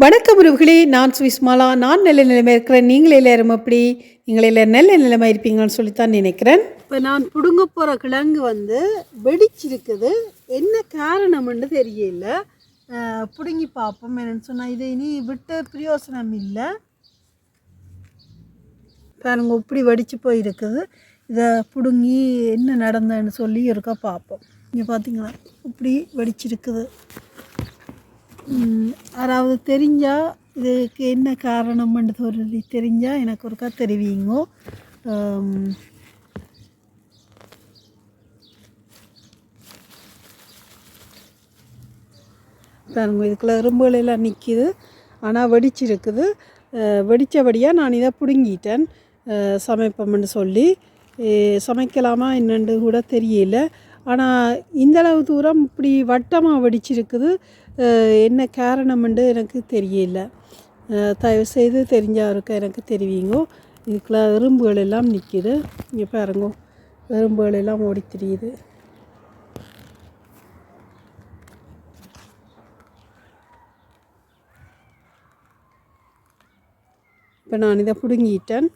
வணக்கம் உறவுகளே நான் சுவிஸ்மாலா நான் நல்ல நிலைமை இருக்கிறேன். நீங்களே எல்லாரும் எப்படி? நீங்களே எல்லாரும் நல்ல நிலைமை இருப்பீங்கன்னு சொல்லித்தான் நினைக்கிறேன். இப்போ நான் பிடுங்க போகிற கிழங்கு வந்து வெடிச்சிருக்குது. என்ன காரணம்னு தெரியல. பிடுங்கி பார்ப்போம் என்னென்னு சொன்னால் இது இனி விட்ட பிரயோசனம் இல்லை. பாருங்க இப்படி வெடிச்சு போயிருக்குது. இதை பிடுங்கி என்ன நடந்ததுன்னு சொல்லி இருக்க பார்ப்போம். இங்கே பார்த்தீங்களா இப்படி வெடிச்சிருக்குது. யாராவது தெரிஞ்சால் இதுக்கு என்ன காரணம்னு சொல்லி தெரிஞ்சால் எனக்கு ஒருக்கா தெரிவிங்கோ. பாருங்க இதுக்குள்ள எறும்புகள் எல்லாம் நிற்கிது ஆனால் வெடிச்சிருக்குது வெடித்தபடியாக நான் இதை பிடுங்கிட்டேன். சமைப்போம்னு சொல்லி. சமைக்கலாமா என்னென்று கூட தெரியல. ஆனால் இந்தளவு தூரம் இப்படி வட்டமாக வெடிச்சிருக்குது. என்ன காரணம்ண்டு எனக்கு தெரியல. தயவுசெய்து தயவு செய்து தெரிஞ்சவருக்கு எனக்கு தெரிவிங்கோ. இதுக்குள்ள எறும்புகள் எல்லாம் நிற்கிது இங்கே பாருங்கோ. எறும்புகள் எல்லாம் ஓடி தெரியுது இப்போ நான் இதை பிடுங்கிட்டேன்.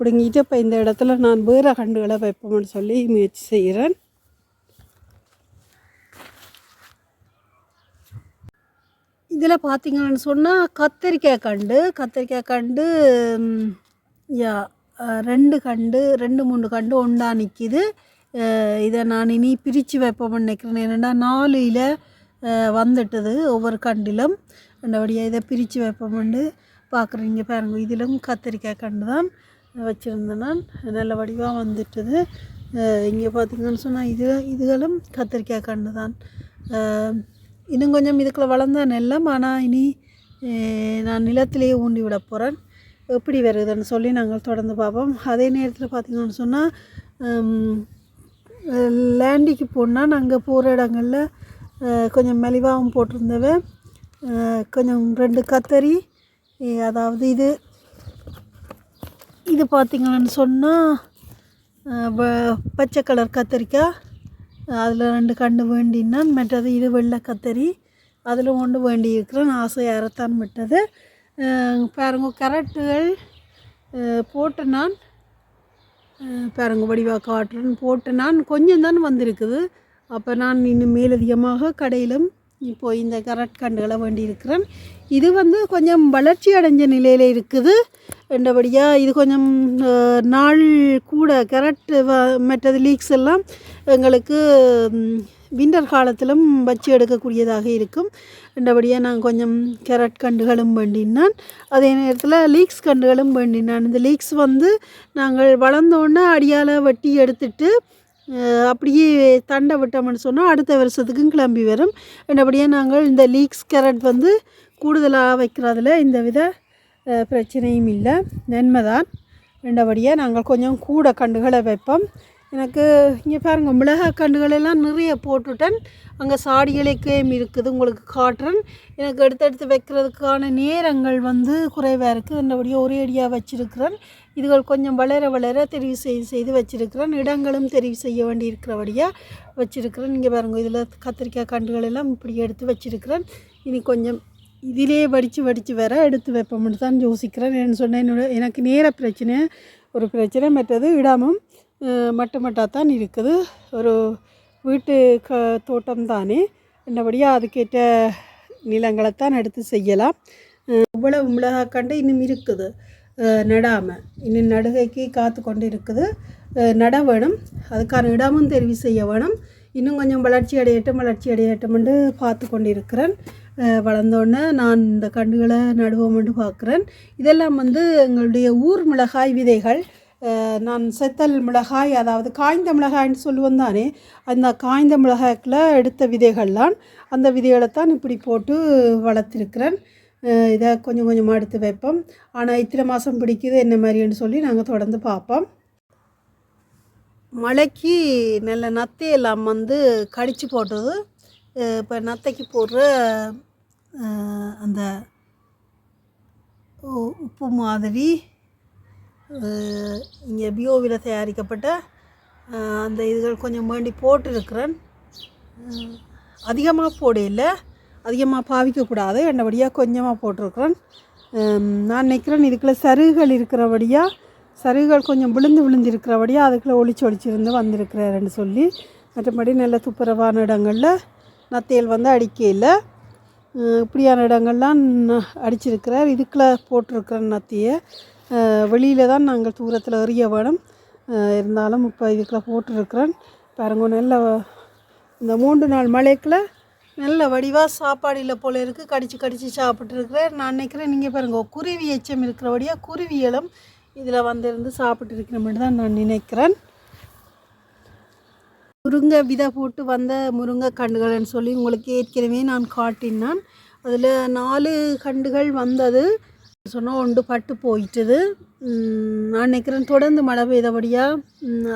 பிடுங்கிட்டு இப்போ இந்த இடத்துல நான் வேறு கண்டுகளை வைப்போம்னு சொல்லி முயற்சி செய்கிறேன். இதில் பார்த்தீங்கன்னு சொன்னால் கத்தரிக்காய் கண்டு கத்தரிக்காய் கண்டு யா ரெண்டு கண்டு ரெண்டு மூணு கண்டு ஒன்றா நிற்கிது இதை நான் இனி பிரித்து வைப்போம்னு நினைக்கிறேன். என்னென்னா நாலு இலை வந்துட்டுது ஒவ்வொரு கண்டிலும். ரெண்டபடியாக இதை பிரித்து வைப்போம்னு பார்க்குறீங்க பாருங்கள் இதிலும் கத்திரிக்காய் கண்டு தான் வச்சுருந்தேன் நான் நல்ல வடிவாக வந்துட்டது. இங்கே பார்த்தீங்கன்னு சொன்னால் இது இதுகளும் கத்திரிக்காய் கண்டு தான் இன்னும் கொஞ்சம் இதுக்குள்ளே வளர்ந்தா நெல்லம் ஆனால் இனி நான் நிலத்திலேயே ஊண்டி விட போகிறேன் எப்படி வருதுன்னு சொல்லி நாங்கள் தொடர்ந்து பார்ப்போம். அதே நேரத்தில் பார்த்திங்கன்னு சொன்னால் லேண்டிக்கு போனால் நாங்கள் போகிற இடங்களில் கொஞ்சம் மெலிவாகவும் போட்டிருந்தவன் கொஞ்சம் ரெண்டு கத்தரி அதாவது இது இது பார்த்திங்கன்னு சொன்னால் பச்சை கலர் கத்தரிக்காய் அதில் ரெண்டு கண்டு வேண்டின்னா மற்றது இது வெள்ளை கத்தரி அதில் ஒன்று வேண்டி இருக்கிறேன் ஆசை அறத்தான் விட்டது. பாருங்க கரட்டுகள் போட்டு நான் பாருங்க வடிவாக காட்டுறேன் போட்டு நான் கொஞ்சம் தான் வந்திருக்குது. அப்போ நான் இன்னும் மேலதிகமாக கடையிலும் இப்போ இந்த கரட் கண்டுகளை வேண்டியிருக்கிறேன். இது வந்து கொஞ்சம் வளர்ச்சி அடைஞ்ச நிலையில் இருக்குது. என்றபடியாக இது கொஞ்சம் நாள் கூட கரட் வ மற்றது லீக்ஸ் எல்லாம் எங்களுக்கு விண்டர் காலத்திலும் வச்சு எடுக்கக்கூடியதாக இருக்கும். ரெண்டபடியாக நான் கொஞ்சம் கேரட் கண்டுகளும் வேண்டினான். அதே நேரத்தில் லீக்ஸ் கண்டுகளும் வேண்டினான். இந்த லீக்ஸ் வந்து நாங்கள் வளர்ந்தோன்னே அடியால் வெட்டி எடுத்துட்டு அப்படியே தண்டை விட்டோம்னு சொன்னால் அடுத்த வருஷத்துக்கும் கிளம்பி வரும். ரெண்டபடியாக நாங்கள் இந்த லீக்ஸ் கேரட் வந்து கூடுதலாக வைக்கிறதுல இந்த வித பிரச்சனையும் இல்லை. நன்மை தான் ரெண்டபடியாக நாங்கள் கொஞ்சம் கூட கண்டுகளை வைப்போம். எனக்கு இங்கே பாருங்கள் மிளகாய் கண்டுகளெல்லாம் நிறைய போட்டுட்டேன். அங்கே சாடிகளுக்கேம் இருக்குது உங்களுக்கு காட்டுறேன். எனக்கு எடுத்தெடுத்து வைக்கிறதுக்கான நேரங்கள் வந்து குறைவாக இருக்குது என்னபடியாக ஒரே அடியாக வச்சுருக்கிறேன். இதுகள் கொஞ்சம் வளர வளர தெரிவு செய்து செய்து வச்சுருக்கிறேன். இடங்களும் தெரிவு செய்ய வேண்டி இருக்கிறபடியாக வச்சுருக்கிறேன். இங்கே பாருங்கள் இதில் கத்திரிக்காய் கண்டுகள் எல்லாம் இப்படி எடுத்து வச்சிருக்கிறேன். இனி கொஞ்சம் இதிலே வடித்து வடித்து வர எடுத்து வைப்போம்னு தான் யோசிக்கிறேன். என்ன சொன்னேன் என்னோட எனக்கு நேர பிரச்சனை ஒரு பிரச்சனை மற்றது இடமும் மட்டு மட்டாக தான் இருக்குது. ஒரு வீட்டு க தோட்டம் தானே. என்னபடியாக அதுக்கேற்ற நிலங்களைத்தான் எடுத்து செய்யலாம். இவ்வளவு மிளகா கண்டு இன்னும் இருக்குது. நடாமல் இன்னும் நடுகைக்கு காத்து கொண்டு இருக்குது. நட வேணும். அதுக்கான இடமும் தெரிவு செய்ய வேணும். இன்னும் கொஞ்சம் வளர்ச்சி அடையட்டும் வளர்ச்சி அடையட்டும்னு பார்த்து கொண்டு இருக்கிறேன் வளர்ந்தோடனே நான் இந்த கண்டுகளை நடுவோம்னு பார்க்குறேன். இதெல்லாம் வந்து எங்களுடைய ஊர் மிளகாய் விதைகள். நான் செத்தல் மிளகாய் அதாவது காய்ந்த மிளகாய்ன்னு சொல்லுவோம் தானே அந்த காய்ந்த மிளகாய்க்குள்ள எடுத்த விதைகள்லாம் அந்த விதைகளை தான் இப்படி போட்டு வளர்த்துருக்குறேன். இதை கொஞ்சம் கொஞ்சமாக எடுத்து வைப்போம். ஆனால் இத்தனை மாதம் பிடிக்குது என்ன மாதிரின்னு சொல்லி நாங்கள் தொடர்ந்து பார்ப்போம். மழைக்கு நல்ல நத்தையெல்லாம் வந்து கடிச்சு போட்டது. இப்போ நத்தைக்கு போடுற அந்த உ- உப்பு மாதிரி இங்கே பியோவில் தயாரிக்கப்பட்ட அந்த இதுகள் கொஞ்சம் வேண்டி போட்டிருக்கிறேன். அதிகமாக போடையில அதிகமாக பாவிக்கக்கூடாது என்னபடியாக கொஞ்சமாக போட்டிருக்கிறேன். நான் நினைக்கிறேன் இதுக்குள்ள சருகுகள் இருக்கிறபடியாக சருகுகள் கொஞ்சம் விழுந்து விழுந்து இருக்கிறபடியாக அதுக்குள்ளே ஒளிச்சு ஒளிச்சிருந்து வந்திருக்கிறாருன்னு சொல்லி மற்றபடி நல்ல துப்புரவான இடங்களில் நத்தையில் வந்து அடிக்கையில் இப்படியான இடங்கள்லாம் அடிச்சிருக்கிறார். இதுக்குள்ளே போட்டிருக்கிற நத்தியை வெளியில் தான் நாங்கள் தூரத்தில் எறிய வேணும். இருந்தாலும் இப்போ இதுக்குள்ளே போட்டிருக்கிறேன். பாருங்க நல்ல இந்த மூன்று நாள் மழைக்குள்ள நல்ல வடிவாக சாப்பாடில் போல் இருக்குது கடிச்சு கடிச்சு சாப்பிட்ருக்கிறேன் நான் நினைக்கிறேன் நீங்கள் பாருங்க குருவி எச்சம் இருக்கிறபடியாக குருவியலம் இதில் வந்திருந்து சாப்பிட்டு இருக்கிற தான் நான் நினைக்கிறேன். முருங்கை விதை போட்டு வந்த முருங்கை கண்டுகள்னு சொல்லி உங்களுக்கு ஏற்கனவே நான் காட்டினான். அதில் நாலு கண்டுகள் வந்தது. சொன்னால் ஒன்று பட்டு போயிட்டுது. நான் நினைக்கிறேன் தொடர்ந்து மழை பெய்தபடியாக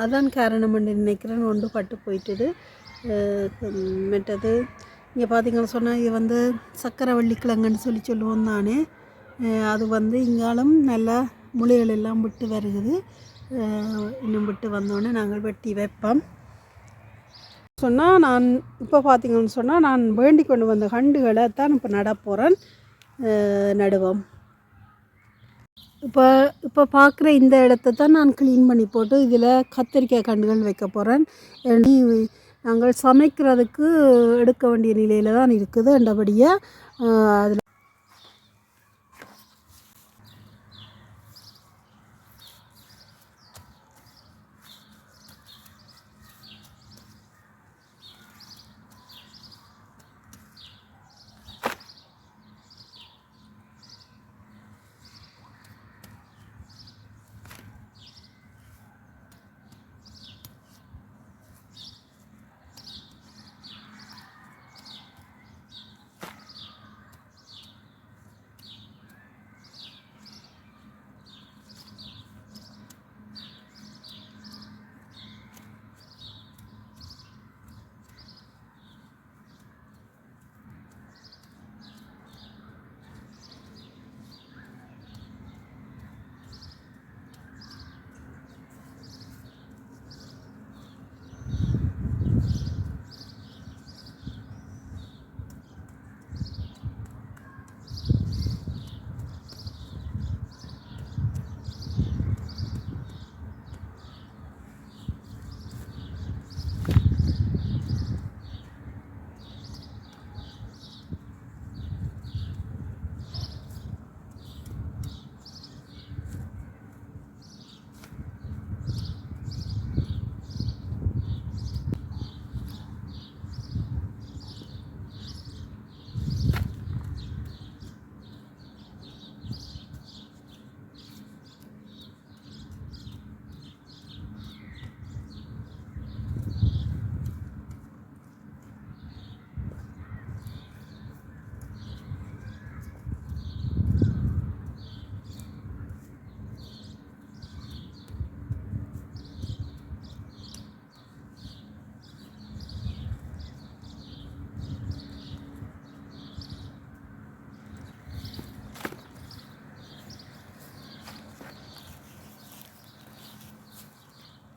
அதான் காரணம் நினைக்கிறேன் ஒன்று பட்டு போயிட்டுது. மெட்டது இங்கே பார்த்தீங்கன்னு சொன்னால் இது வந்து சக்கரவள்ளி கிழங்குன்னு சொல்லி சொல்லுவோம் தானே. அது வந்து இங்காலும் நல்லா முளைகள் எல்லாம் விட்டு வருகுது. இன்னும் விட்டு வந்தோடனே நாங்கள் வெட்டி வைப்போம். சொன்னால் நான் இப்போ பார்த்தீங்கன்னு சொன்னால் நான் வேண்டி கொண்டு வந்த கண்டுகளை தான் இப்போ நடப்போகிறேன் நடுவோம். இப்போ இப்போ பார்க்குற இந்த இடத்த தான் நான் க்ளீன் பண்ணி போட்டு இதில் கத்திரிக்காய் கண்டுகள் வைக்க போகிறேன் நாங்கள் சமைக்கிறதுக்கு எடுக்க வேண்டிய நிலையில் தான் இருக்குது அண்டபடியாக அதில்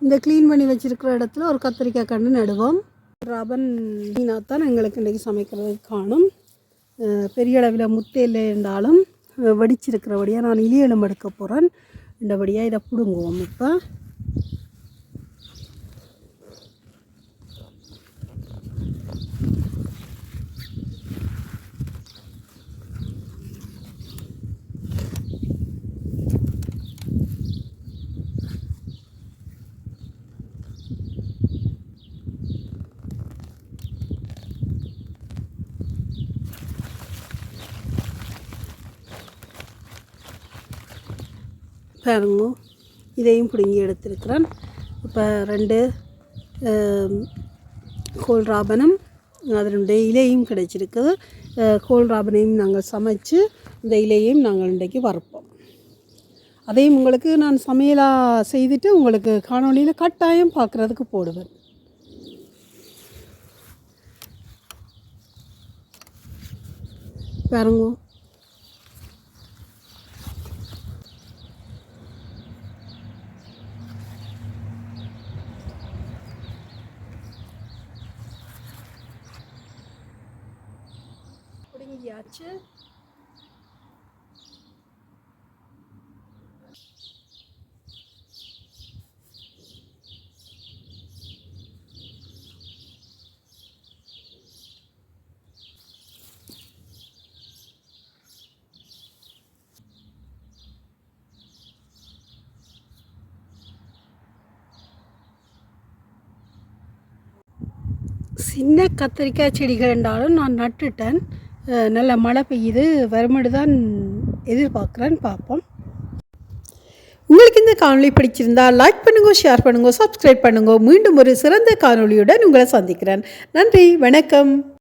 இந்த க்ளீன் பண்ணி வச்சுருக்கிற இடத்துல ஒரு கத்திரிக்காய் கண்டு நடுவோம். ரபன் மீனாக தான் எங்களுக்கு இன்றைக்கி சமைக்கிறதுக்கு காணும். பெரிய அளவில் முத்தையில் இருந்தாலும் வடிச்சிருக்கிறபடியாக வெடிச்சிருக்கிறபடியாக நான் இலியலும் எடுக்க போகிறேன் இந்தபடியாக இதை பிடுங்குவோம் இப்போ. பாருங்க. இதையும் பிடுங்கி எடுத்திருக்கிறேன். இப்போ ரெண்டு கோல்ராபனம் கோல் ராபனம் அதனுடைய இலையும் கிடைச்சிருக்குது. கோல்ராபனையும் கோல் ராபனையும் நாங்கள் சமைச்சு இந்த இலையையும் நாங்கள் இன்றைக்கு வறுப்போம். அதையும் உங்களுக்கு நான் சமையலாக செய்துட்டு உங்களுக்கு காணொளியில் கட்டாயம் பார்க்குறதுக்கு போடுவேன். பாருங்க. சின்ன கத்திரிக்காய் செடிகள் என்றாலும் நான் நட்டுட்டேன். நல்ல மழை பெய்யுது. வருமடு தான் எதிர்பார்க்குறேன்னு பார்ப்போம். உங்களுக்கு இந்த காணொலி பிடிச்சிருந்தா லைக் பண்ணுங்க ஷேர் பண்ணுங்க சப்ஸ்கிரைப் பண்ணுங்க. மீண்டும் ஒரு சிறந்த காணொளியுடன் உங்களை சந்திக்கிறேன். நன்றி வணக்கம்.